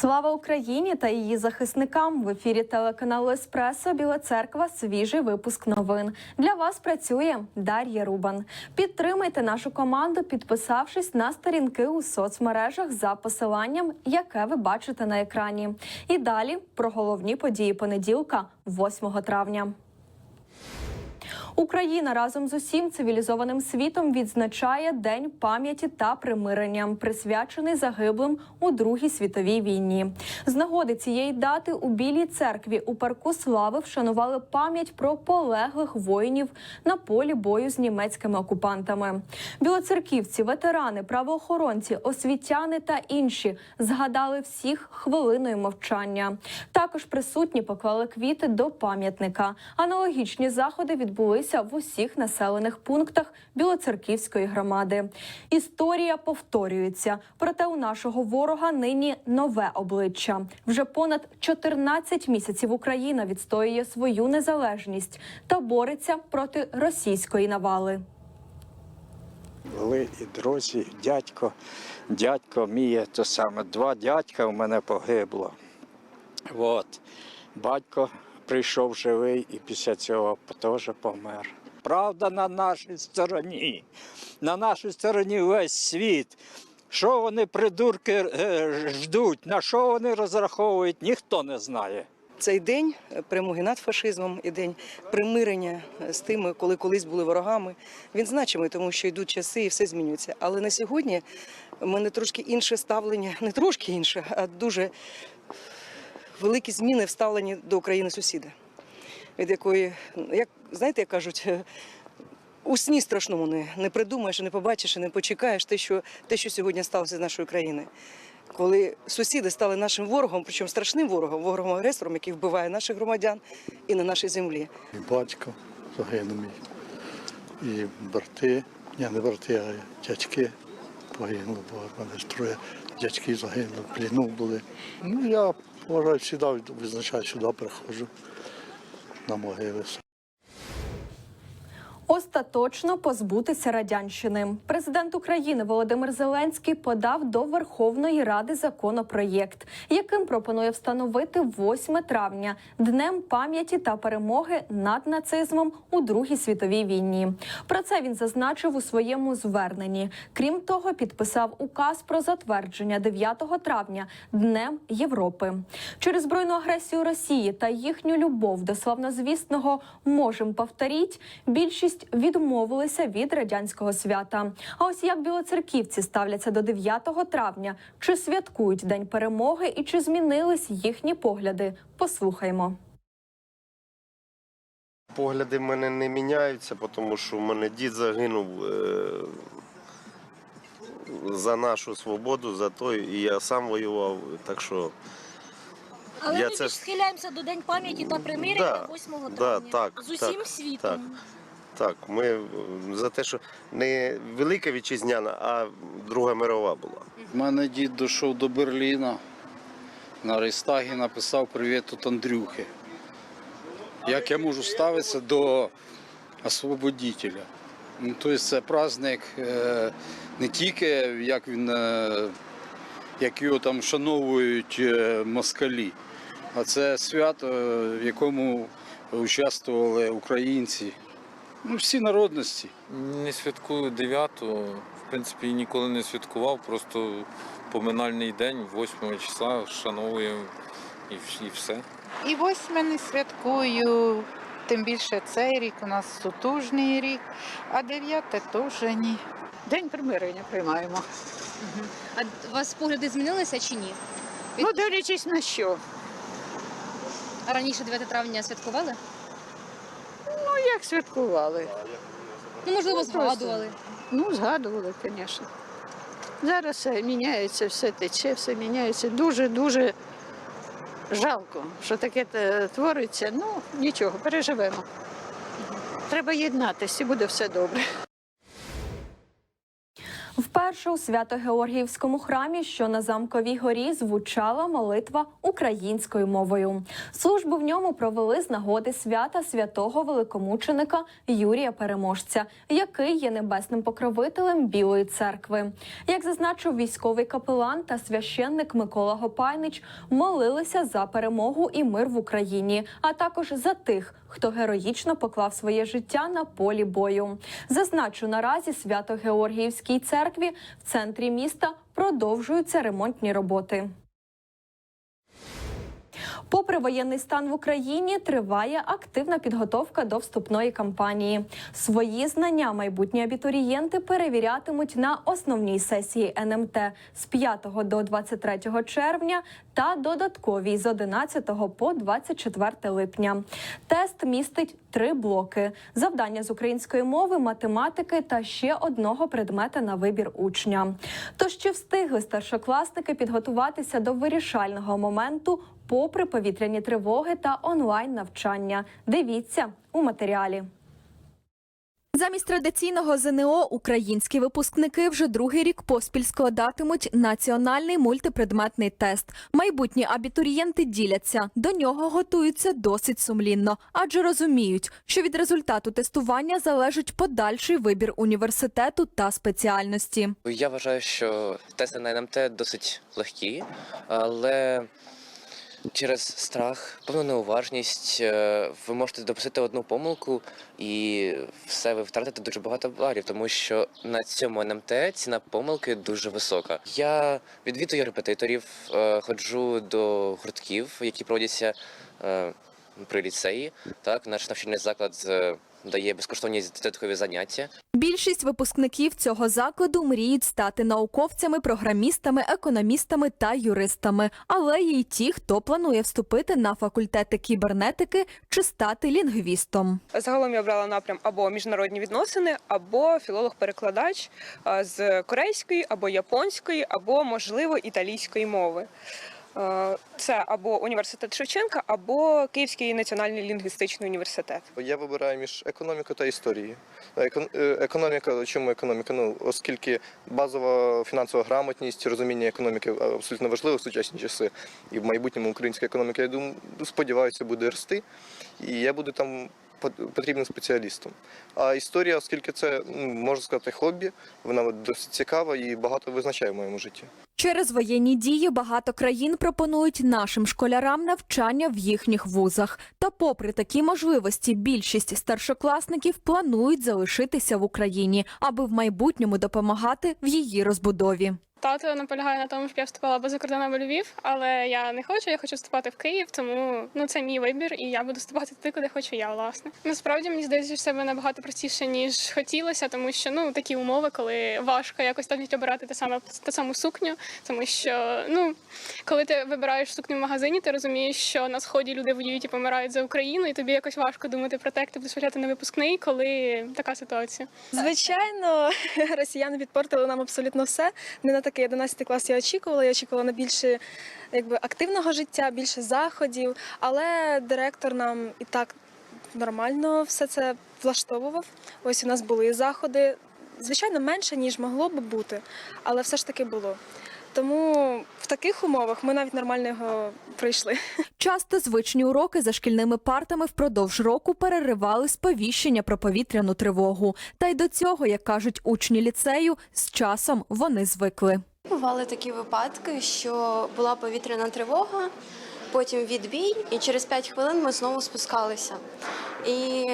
Слава Україні та її захисникам в ефірі телеканалу Еспресо Біла Церква. Свіжий випуск новин для вас працює Дар'я Рубан. Підтримайте нашу команду, підписавшись на сторінки у соцмережах за посиланням, яке ви бачите на екрані. І далі про головні події понеділка, 8 травня. Україна разом з усім цивілізованим світом відзначає День пам'яті та примирення, присвячений загиблим у Другій світовій війні. З нагоди цієї дати у Білій церкві у парку слави вшанували пам'ять про полеглих воїнів на полі бою з німецькими окупантами. Білоцерківці, ветерани, правоохоронці, освітяни та інші згадали всіх хвилиною мовчання. Також присутні поклали квіти до пам'ятника. Аналогічні заходи відбулися в усіх населених пунктах Білоцерківської громади. Історія повторюється, проте у нашого ворога нині нове обличчя. Вже понад 14 місяців Україна відстоює свою незалежність та бореться проти російської навали. Були і друзі, дядько, дядько мій, то саме два дядька в мене погибло. От. Батько прийшов живий і після цього теж помер. Правда на нашій стороні. На нашій стороні весь світ. Що вони, придурки, е, ждуть, на що вони розраховують, ніхто не знає. Цей день перемоги над фашизмом і день примирення з тими, коли колись були ворогами. Він значимий, тому що йдуть часи і все змінюється. Але на сьогодні в мене трошки інше ставлення, не трошки інше, а дуже великі зміни в ставленні до України сусіда, від якої, як знаєте, як кажуть. У сні страшному не, не придумаєш, не побачиш, не почекаєш те, що, те, що сьогодні сталося з нашою країною. Коли сусіди стали нашим ворогом, причому страшним ворогом, ворогом агресором, який вбиває наших громадян і на нашій землі. Батько загинув мій. І брати, ні, не брати, а дядьки погинули, бо мене ж троє дядьки загинули, в пліну були. Ну, я вважаю, сюди визначаю, сюди приходжу на могили. Остаточно позбутися радянщини. Президент України Володимир Зеленський подав до Верховної Ради законопроєкт, яким пропонує встановити 8 травня днем пам'яті та перемоги над нацизмом у Другій світовій війні. Про це він зазначив у своєму зверненні. Крім того, підписав указ про затвердження 9 травня Днем Європи. Через збройну агресію Росії та їхню любов до славнозвісного можем повторіть. Більшість відмовилися від радянського свята. А ось як білоцерківці ставляться до 9 травня, чи святкують День перемоги і чи змінились їхні погляди? Послухаймо. Погляди в мене не міняються, тому що в мене дід загинув е, за нашу свободу, за той, і я сам воював. Так що Але Я ми це схиляємося до День пам'яті та примирення Да, 8 да, так, з усім так, світом. так. Так, ми е, за те, що не Велика Вітчизняна, а Друга мирова була. У мене дід дійшов до Берліна. На Рейстагі написав привіт від Андрюхи. Як я можу ставитися до освободителя? Ну, тобто це праздник е, не тільки як він, е, як його там шановують москалі, а це свято, в якому участвували українці. Ну, всі народності. Не святкую 9-го, в принципі, ніколи не святкував, просто поминальний день, 8 числа, вшановуємо і, і все. І восьме не святкую, тим більше цей рік у нас сутужний рік, а дев'яте теж ні. День примирення приймаємо. А у вас погляди змінилися чи ні? Ну, дивлячись на що. А раніше 9 травня святкували? Як святкували? Ну, можливо, Ну, згадували. Ну, згадували, звісно. Зараз все міняється, все тече, все міняється. Дуже-дуже жалко, що таке твориться. Ну, нічого, переживемо. Треба єднатися і буде все добре. Вперше у Свято-Георгіївському храмі, що на замковій горі, звучала молитва українською мовою. Службу в ньому провели з нагоди свята святого великомученика Юрія Переможця, який є небесним покровителем Білої церкви. Як зазначив військовий капелан та священник Микола Гопайнич, молилися за перемогу і мир в Україні, а також за тих, хто героїчно поклав своє життя на полі бою. Зазначу, наразі свято Георгіївській церкві в центрі міста продовжуються ремонтні роботи. Попри воєнний стан в Україні, триває активна підготовка до вступної кампанії. Свої знання майбутні абітурієнти перевірятимуть на основній сесії НМТ з 5 до 23 червня та додатковій з 11 по 24 липня. Тест містить три блоки: завдання з української мови, математики та ще одного предмета на вибір учня. Тож чи встигли старшокласники підготуватися до вирішального моменту? попри повітряні тривоги та онлайн навчання. Дивіться у матеріалі. Замість традиційного ЗНО українські випускники вже другий рік поспіль складатимуть національний мультипредметний тест. Майбутні абітурієнти діляться. До нього готуються досить сумлінно, адже розуміють, що від результату тестування залежить подальший вибір університету та спеціальності. Я вважаю, що тести на НМТ досить легкі, але через страх, певну неуважність е, ви можете допустити одну помилку і все ви втратите дуже багато балів, тому що на цьому НМТ ціна помилки дуже висока. Я відвідую репетиторів, е, ходжу до гуртків, які проводяться е, при ліцеї. Так, наш навчальний заклад дає безкоштовні додаткові заняття. Більшість випускників цього закладу мріють стати науковцями, програмістами, економістами та юристами. Але є й ті, хто планує вступити на факультети кібернетики чи стати лінгвістом. Загалом я обрала напрям або міжнародні відносини, або філолог-перекладач з корейської, або японської, або можливо італійської мови. Е, Це або університет Шевченка, або Київський національний лінгвістичний університет. Я вибираю між економікою та історією. Е, Економіка, чому економіка? Ну, оскільки базова фінансова грамотність, розуміння економіки абсолютно важливо в сучасні часи. І в майбутньому українська економіка, я думаю, сподіваюся, буде рости. І я буду там потрібним спеціалістом. А історія, оскільки це ну, можна сказати, хобі, вона досить цікава і багато визначає в моєму житті. Через воєнні дії багато країн пропонують нашим школярам навчання в їхніх вузах. Та, попри такі можливості, більшість старшокласників планують залишитися в Україні, аби в майбутньому допомагати в її розбудові. Тато наполягає на тому, щоб я вступала або за кордон, або Львів, але я не хочу, я хочу вступати в Київ, тому ну це мій вибір, і я буду вступати туди, куди хочу я, власне. Насправді мені здається, що себе набагато простіше, ніж хотілося, тому що ну такі умови, коли важко якось навіть обирати те саме ту саму сукню, тому що ну коли ти вибираєш сукню в магазині, ти розумієш, що на сході люди воюють і помирають за Україну, і тобі якось важко думати про те, як ти будеш виглядати на випускний, коли така ситуація. Звичайно, росіяни підпортили нам абсолютно все. Не на такий 11 клас я очікувала. Я очікувала на більше якби, активного життя, більше заходів. Але директор нам і так нормально все це влаштовував. Ось у нас були заходи. Звичайно, менше, ніж могло би бути, але все ж таки було. Тому в таких умовах ми навіть нормально його пройшли. Часто звичні уроки за шкільними партами впродовж року переривали сповіщення про повітряну тривогу. Та й до цього, як кажуть учні ліцею, з часом вони звикли. Бували такі випадки, що була повітряна тривога, потім відбій, і через 5 хвилин ми знову спускалися. І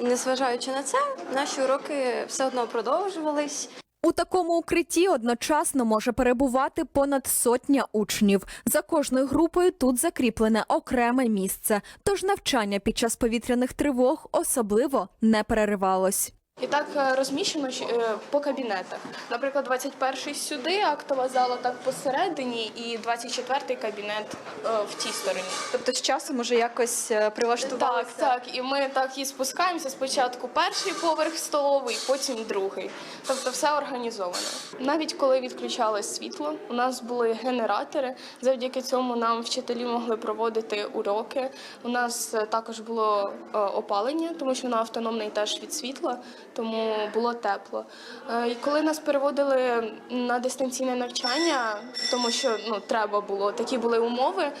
незважаючи на це, наші уроки все одно продовжувались. У такому укритті одночасно може перебувати понад сотня учнів. За кожною групою тут закріплене окреме місце. Тож навчання під час повітряних тривог особливо не переривалось. І так е, розміщено е, по кабінетах. Наприклад, 21-й сюди, актова зала так посередині, і 24-й кабінет е, в тій стороні. Тобто з часом уже якось е, Так, так. І ми так і спускаємося. Спочатку перший поверх столовий, потім другий. Тобто все організовано. Навіть коли відключалось світло, у нас були генератори. Завдяки цьому нам вчителі могли проводити уроки. У нас також було опалення, тому що воно автономне і теж від світла. Тому було тепло. Е, І коли нас переводили на дистанційне навчання, тому що ну треба було такі були умови. е,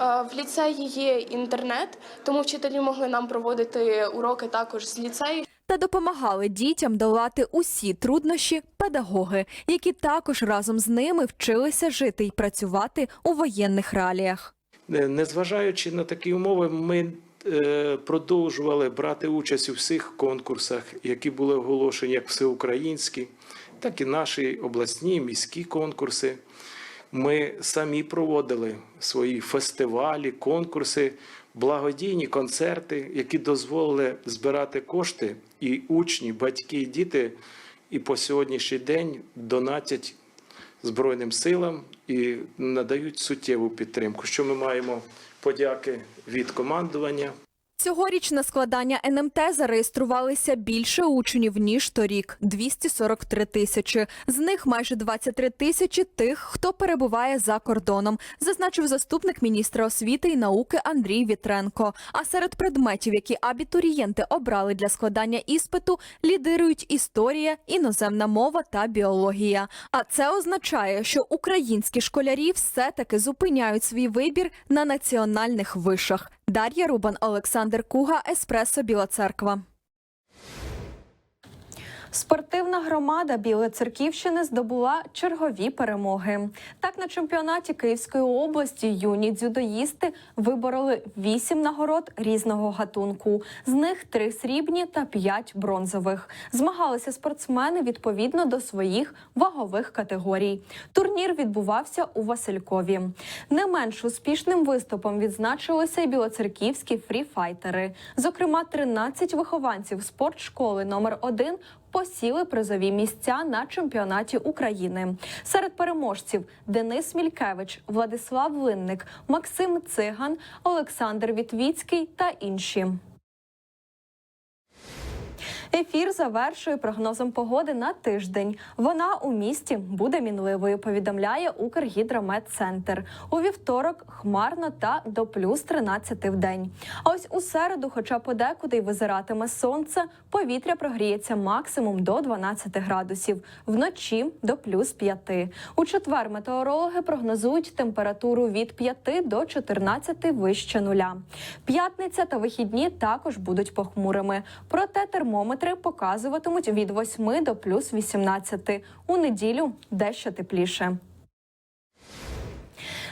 В ліцеї є інтернет, тому вчителі могли нам проводити уроки також з ліцею. Та допомагали дітям долати усі труднощі педагоги, які також разом з ними вчилися жити і працювати у воєнних реаліях. Е, Незважаючи на такі умови, ми продовжували брати участь у всіх конкурсах, які були оголошені як всеукраїнські, так і наші обласні міські конкурси. Ми самі проводили свої фестивалі, конкурси, благодійні концерти, які дозволили збирати кошти, і учні, батьки, і діти, і по сьогоднішній день донатять Збройним силам і надають суттєву підтримку. Що ми маємо подяки від командування. Цьогоріч на складання НМТ зареєструвалися більше учнів ніж торік 243 тисячі. З них майже 23 тисячі тих, хто перебуває за кордоном, зазначив заступник міністра освіти і науки Андрій Вітренко. А серед предметів, які абітурієнти обрали для складання іспиту, лідирують історія, іноземна мова та біологія. А це означає, що українські школярі все таки зупиняють свій вибір на національних вишах. Дар'я Рубан, Олександр Куга, Еспресо Біла Церква. Спортивна громада Білоцерківщини здобула чергові перемоги. Так, на чемпіонаті Київської області юні дзюдоїсти вибороли вісім нагород різного гатунку. З них три срібні та п'ять бронзових. Змагалися спортсмени відповідно до своїх вагових категорій. Турнір відбувався у Василькові. Не менш успішним виступом відзначилися й білоцерківські фріфайтери. Зокрема, 13 вихованців спортшколи номер 1 посіли призові місця на чемпіонаті України. Серед переможців Денис Мількевич, Владислав Винник, Максим Циган, Олександр Вітвіцький та інші. Ефір завершує прогнозом погоди на тиждень. Вона у місті буде мінливою. Повідомляє Укргідрометцентр. У вівторок хмарно та до плюс 13 в день. А ось у середу, хоча подекуди й визиратиме сонце, повітря прогріється максимум до 12 градусів, вночі до плюс 5. У четвер метеорологи прогнозують температуру від 5 до 14 вище нуля. П'ятниця та вихідні також будуть похмурими. Проте термометри показуватимуть від 8 до плюс 18. У неділю дещо тепліше.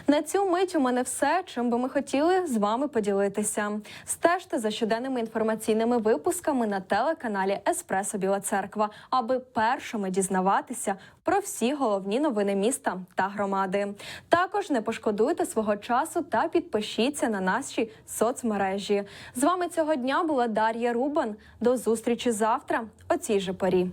На цю мить у мене все, чим би ми хотіли з вами поділитися. Стежте за щоденними інформаційними випусками на телеканалі Еспресо Біла Церква, аби першими дізнаватися про всі головні новини міста та громади. Також не пошкодуйте свого часу та підпишіться на наші соцмережі. З вами цього дня була Дар'я Рубан. До зустрічі завтра о цій же порі.